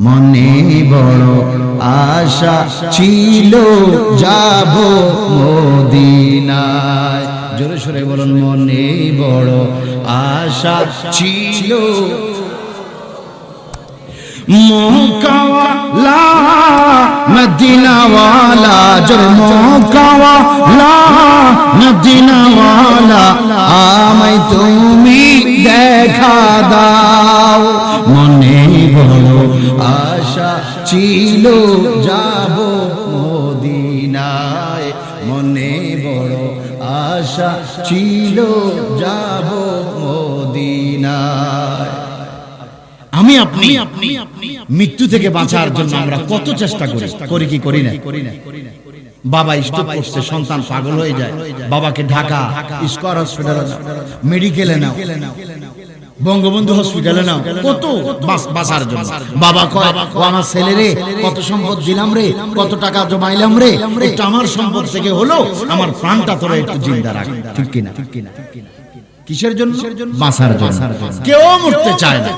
মনে বড় আশা ছিল, যাব মদিনায়। জোরে সরে বলুন, মনে বড় আশা ছিল। মোকাওয়ালা মদিনাওয়ালা মদিনাওয়ালা আমায় তুমি দেখা দাও। মনে বড় আশা ছিল যাব মদিনায়। মনে বড় আশা ছিল যাব মদিনায়। আমি আপনি মৃত্যু থেকে বাঁচার জন্য আমরা কত চেষ্টা করি করি কি করি না? বাবা স্ট্রোক করছে, সন্তান পাগল হয়ে যায়। বাবাকে ঢাকা স্কয়ার হসপিটালে মেডিকেলে নাও, বঙ্গবন্ধু হসপিটালে নাও। কত বাস- বাঁচার জন্য। বাবা কয়, ও আমার ছেলে রে, কত সম্পদ দিলাম রে, কত টাকা জমাইলাম রে, একটু আমার সম্পদ থেকে হলো, আমার প্রাণটা তোরা একটু জিন্দা রাখ। ঠিক কিনা? ঠিক কিনা কিসের জন্য? বাঁচার জন্য। কেউ মরতে চায় না।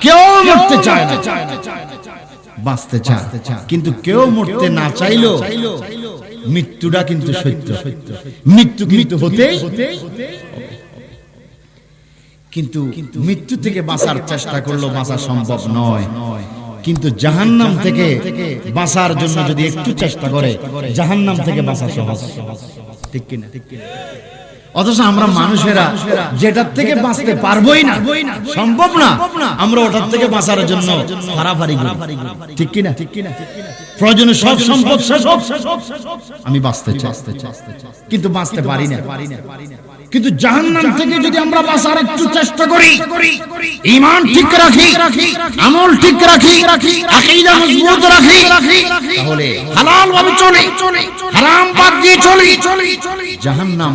কেউ মরতে চায় না। বাঁচতে চায়। কিন্তু কেউ মরতে না চাইলো মৃত্যুটা কিন্তু সত্য। মৃত্যু কিন্তু হতে কিন্তু মৃত্যু থেকে বাঁচার চেষ্টা করল বাঁচা সম্ভব নয়। কিন্তু জাহান্নাম থেকে বাঁচার জন্য যদি একটু চেষ্টা করে জাহান্নাম থেকে বাঁচা সহজ। ঠিক কিনা? ঠিক কিনা? অথচ আমরা মানুষেরা যেটার থেকে বাঁচতে পারবোই না সম্ভব না আমরা ওটার থেকে বাঁচার জন্য ফারাফারি করি। ঠিক কিনা? ঠিক কিনা? প্রয়োজনে সব সম্পদ শেষ হোক। আমি বাঁচতে চাই। কিন্তু বাঁচতে পারি না। কিন্তু জাহান্নাম থেকে যদি আমরা বাঁচার একটু চেষ্টা করি ঈমান ঠিক রাখি আমল ঠিক রাখি আকীদা মজবুত রাখি তাহলে হালাল ভাবে চলে। হারাম বাদ দিয়ে চলি। জাহান্নাম।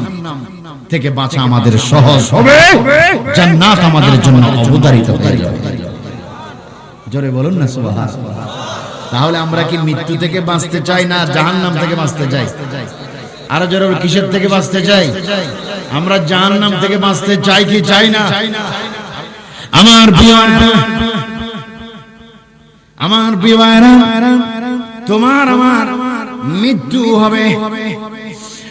থেকে বাঁচা আমাদের সহজ হবে। জান্নাত আমাদের জন্য অবতারিত জোরে বলুন না, সুবহান। তাহলে আমরা কি মৃত্যু থেকে বাঁচতে চাই না জাহান্নাম থেকে বাঁচতে চাই? আরও জোরে কিসের থেকে বাঁচতে চাই? আমরা জাহান্নাম থেকে বাঁচতে চাই কি চাই না? আমার আমার তোমার আমার মৃত্যু হবে।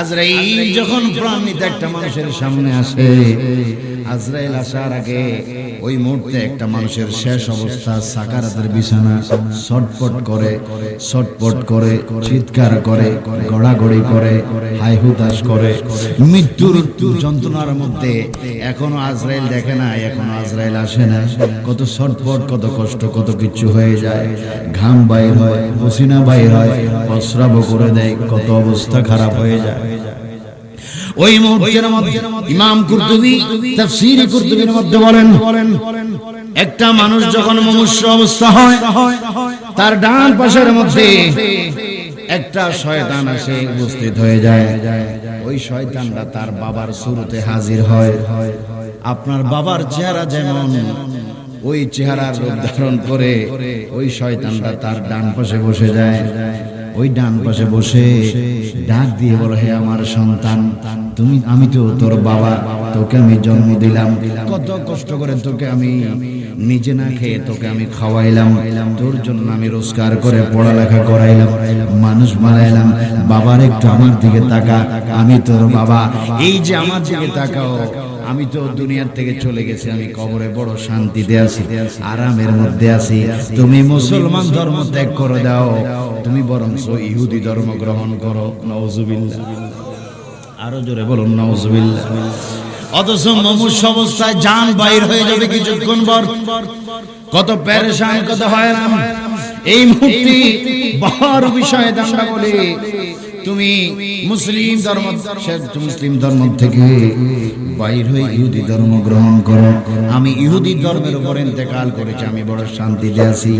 আজরাইল যখন প্রাণ নিতে একটা মানুষের সামনে আসে। আজরাইল আসার আগে ওই মুহূর্তে একটা মানুষের শেষ অবস্থা সাকারাতের বিছানা ছটপট করে ছটপট করে, চিৎকার করে, গড়াগড়ি করে হাই হুতাশ করে। মৃত্যুর যন্ত্রণার মধ্যে এখনও আজরাইল দেখে না এখনও আজরাইল আসে না কত ছটপট, কত কষ্ট, কত কিছু হয়ে যায়। ঘাম বাইর হয়, পসিনা বাইর হয় প্রস্রাব করে দেয়, কত অবস্থা খারাপ হয়ে যায়। ওই মুহূর্তের মধ্যে ইমাম কুরতুবি তাফসীর কুরতুবির মধ্যে বলেন, একটা মানুষ যখন মুমূর্ষ অবস্থা হয়, তার ডান পাশের মধ্যে একটা শয়তান আসে, উপস্থিত হয়ে যায়। ওই শয়তানটা তার বাবার শুরুতে হাজির হয়। আপনার বাবার চেহারা যেমন, ওই চেহারার রূপ ধারণ করে ওই শয়তানটা তার ডান পাশে বসে যায়। ওই ডান পাশে বসে ডাক দিয়ে বলো, হে আমার সন্তান তুমি, আমি তো তোর বাবা, তোকে আমি জন্ম দিলাম। কত কষ্ট করে তোকে আমি নিজে না খেয়ে তোকে আমি খাওয়াইলাম। তোর জন্য আমি রোজগার করে পড়ালেখা করাইলাম। মানুষ বানাইলাম। বাবার একটু আমার দিকে তাকা, আমি তোর বাবা। এই যে আমার দিকে তাকাও, আমি তো দুনিয়ার থেকে চলে গেছি, আমি কবরে বড় শান্তিতে আছি, আরামের মধ্যে আছি। তুমি মুসলমান ধর্ম ত্যাগ করে দাও, তুমি বরং ইহুদি ধর্ম গ্রহণ করো, নওজুবিল্লাহ। আরও জোরে বলুন অথচ মমুষ অবস্থায় যান বাইর হয়ে যাবে কিছুক্ষণ পর। কত প্যারেশান কত হয়রান। এই মুহূর্তে বড় বিষয়ে আমরা বলি তুমি মুসলিম ধর্ম মুসলিম ধর্ম থেকে বাইর হয়ে ইহুদি ধর্ম গ্রহণ করো। আমি ইহুদি ধর্মের উপর ইন্তেকাল করেছি আমি বড় শান্তিতে আছি।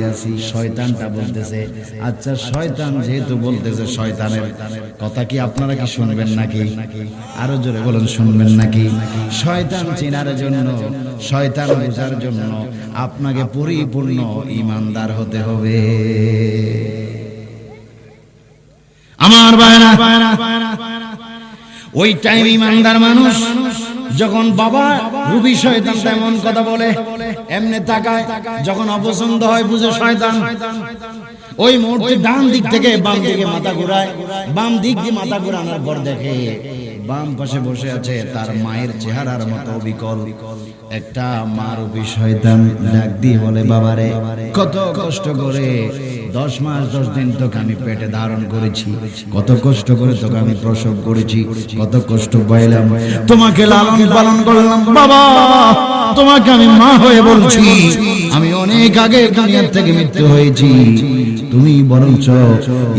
শয়তানটা বলতেছে আচ্ছা শয়তান যেহেতু বলতেছে শয়তানের কথা কি আপনারা কি শুনবেন নাকি? আরও জোরে বলেন শুনবেন নাকি? শয়তান চেনার জন্য শয়তান বোঝার জন্য আপনাকে পরিপূর্ণ ইমানদার হতে হবে। আমার বায়না। ওই টাইম ইমানদার মানুষ যখন বাবা রুবি শয়তান তেমন কথা বলে, এমনি তাকায়, যখন অপছন্দ হয় বুঝে শয়তান। ওই মুহূর্তে ডান দিক থেকে বাম দিকে মাথা ঘুরায়, বাম দিক দিয়ে মাথা ঘুরানোর পর দেখে বাম পাশে বসে আছে তার মায়ের চেহারার মতো বিকল একটা মার শয়তান, ডাক দিয়ে বলে, বাবারে, কত কষ্ট করে দশ মাস, দশ দিন তোকে আমি পেটে ধারণ করেছি। কত কষ্ট করে তোকে আমি প্রসব করেছি, কত কষ্ট পাইলাম। তোমাকে লালন পালন করলাম, বাবা, তোমাকে আমি মা হয়ে বলছি। আমি অনেক আগে দুনিয়ার থেকে মৃত্যু হয়েছি। তুমি বরঞ্চ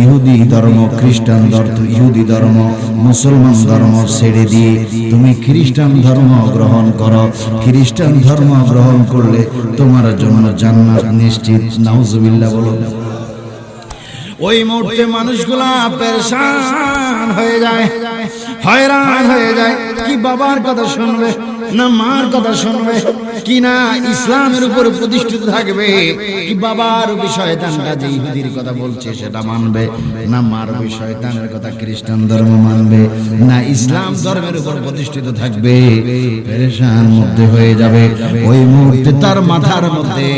ইহুদি ধর্ম, খ্রিস্টান ধর্ম, ইহুদি ধর্ম, মুসলমান ধর্ম ছেড়ে দিয়ে তুমি খ্রিস্টান ধর্ম গ্রহণ করো। খ্রিস্টান ধর্ম গ্রহণ করলে তোমার জন্য জান্নাত নিশ্চিত। নাউজুবিল্লাহ বলো। ওই মুহূর্তে মানুষগুলা পেরেশান হয়ে যায়, হয়রান হয়ে যায়। কি বাবার কথা শুনবে, না মার কথা শুনবে, কি না ইসলামের উপর প্রতিষ্ঠিত থাকবে, কি বাবার শয়তানটা যে ইহুদির কথা বলছে সেটা মানবে, না মার শয়তানের কথা খ্রিস্টান ধর্ম মানবে, না ইসলাম ধর্মের উপর প্রতিষ্ঠিত থাকবে, পেরেশান মধ্যে হয়ে যাবে। ওই মুহূর্তে তার মাথার মধ্যে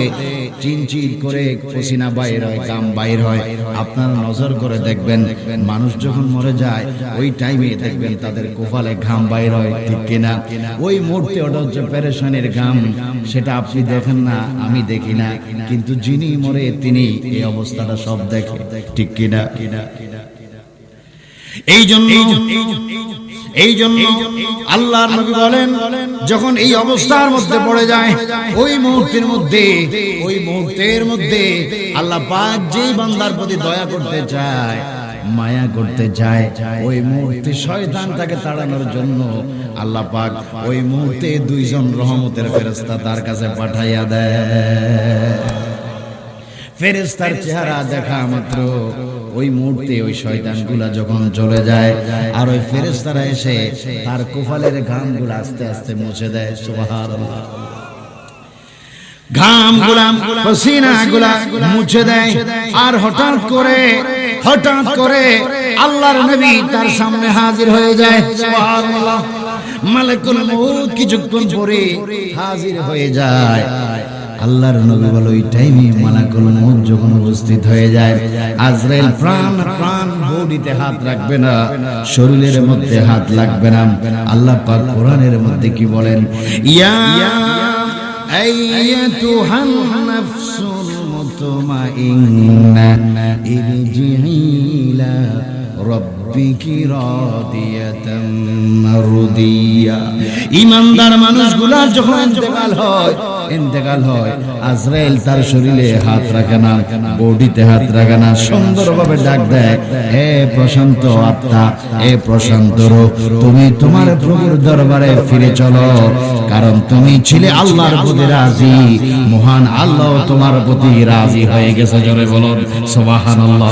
চিনচিন করে পসিনা বাইর হয়, কাম বাইর হয়। আপনারা নজর করে দেখবেন, মানুষ যখন মরে যায়, ওই টাইমে দেখবেন তাদের কোফালে ঘাম বাইর হয়, ঠিক কিনা? ওই মুহূর্তে ওটা হচ্ছে প্যারেশানের ঘাম, সেটা আপনি দেখেন না, আমি দেখি না। কিন্তু যিনি মরে, তিনি এই অবস্থাটা সব দেখে, ঠিক কিনা? এই জন্য এই জন্য আল্লাহর নবী বলেন যখন এই অবস্থার মধ্যে পড়ে যায় ওই মুহূর্তের মধ্যে ওই মুহূর্তের মধ্যে আল্লাহ পাক যেই বান্দার প্রতি দয়া করতে চায় মায়া করতে চায় ওই মুহূর্তে শয়তান তাকে তাড়ানোর জন্য আল্লাহ পাক ওই মুহূর্তে দুইজন রহমতের ফেরেশতা তার কাছে পাঠাইয়া দেয়। ফেরেস্তার চেহারা দেখা মাত্র। ওই মুহূর্তে ওই শয়তানগুলা যখন চলে যায়, আর ওই ফেরেস্তারা এসে তার কোফালের ঘামগুলো আস্তে আস্তে মুছে দেয়, সুবহানাল্লাহ। ঘাম গুলাম পসিনা গুলা মুছে দেয়, আর হঠাৎ করে হঠাৎ করে আল্লাহর নবী তার সামনে হাজির হয়ে যায়, সুবহানাল্লাহ। মালাকুল মউত কিছুক্ষণ পরে হাজির হয়ে যায়। আল্লাহর নবী বলো, ওই টাইমে মালাকুল মউত যখন উপস্থিত হয়ে যায়, আজরাইল প্রাণ প্রাণ বডিতে হাত রাখবে না, শরীরের মধ্যে হাত লাগবে না। আল্লাহ পাক কোরআনের মধ্যে কি বলেন? ইয়া আইয়াতুহান নাফসুল মুতমাইন্না ইরজিহিলা রব ربك راضية مرضية ইমানদার মানুষগুলা যখন ইন্তেকাল হয় ইন্তেকাল হয় আজরাইল তার শরীরে হাত রাখে না বডিতে হাত রাখে না সুন্দরভাবে ডাক দেয় হে প্রশান্ত আত্মা হে প্রশান্ত রূপ, তুমি তোমার প্রভুর দরবারে ফিরে চলো কারণ তুমি ছিলে আল্লাহর প্রতি রাজি মহান আল্লাহ তোমার প্রতি রাজি হয়ে গেছে জোরে বলুন সুবহানাল্লাহ